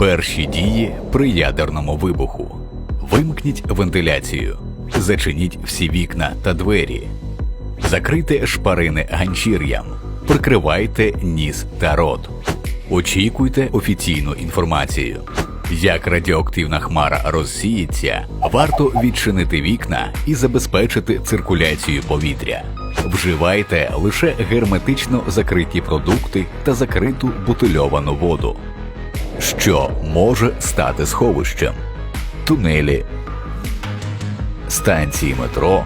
Перші дії при ядерному вибуху. Вимкніть вентиляцію, зачиніть всі вікна та двері, закрийте шпарини ганчір'ям, прикривайте ніс та рот. Очікуйте офіційну інформацію. Як радіоактивна хмара розсіється, варто відчинити вікна і забезпечити циркуляцію повітря. Вживайте лише герметично закриті продукти та закриту бутильовану воду. Що може стати сховищем? Тунелі, станції метро,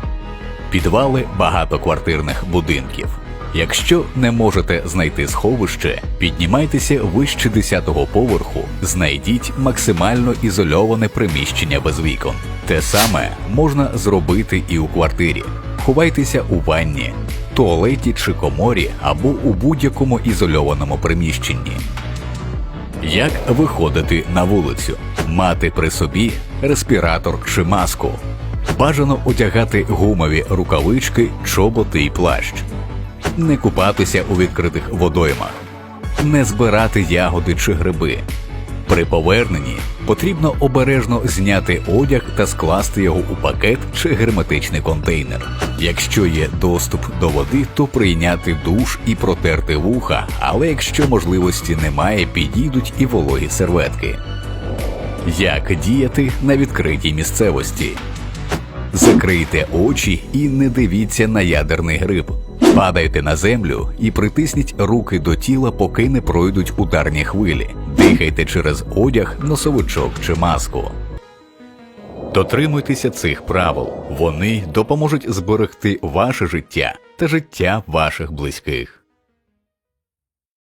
підвали багатоквартирних будинків. Якщо не можете знайти сховище, піднімайтеся вище 10-го поверху, знайдіть максимально ізольоване приміщення без вікон. Те саме можна зробити і у квартирі. Ховайтеся у ванні, туалеті чи коморі або у будь-якому ізольованому приміщенні. Як виходити на вулицю? Мати при собі респіратор чи маску. Бажано одягати гумові рукавички, чоботи і плащ. Не купатися у відкритих водоймах, не збирати ягоди чи гриби. При поверненні потрібно обережно зняти одяг та скласти його у пакет чи герметичний контейнер. Якщо є доступ до води, то прийняти душ і протерти вуха, але якщо можливості немає, підійдуть і вологі серветки. Як діяти на відкритій місцевості? Закрийте очі і не дивіться на ядерний гриб. Падайте на землю і притисніть руки до тіла, поки не пройдуть ударні хвилі. Дихайте через одяг, носовичок чи маску. Дотримуйтеся цих правил. Вони допоможуть зберегти ваше життя та життя ваших близьких.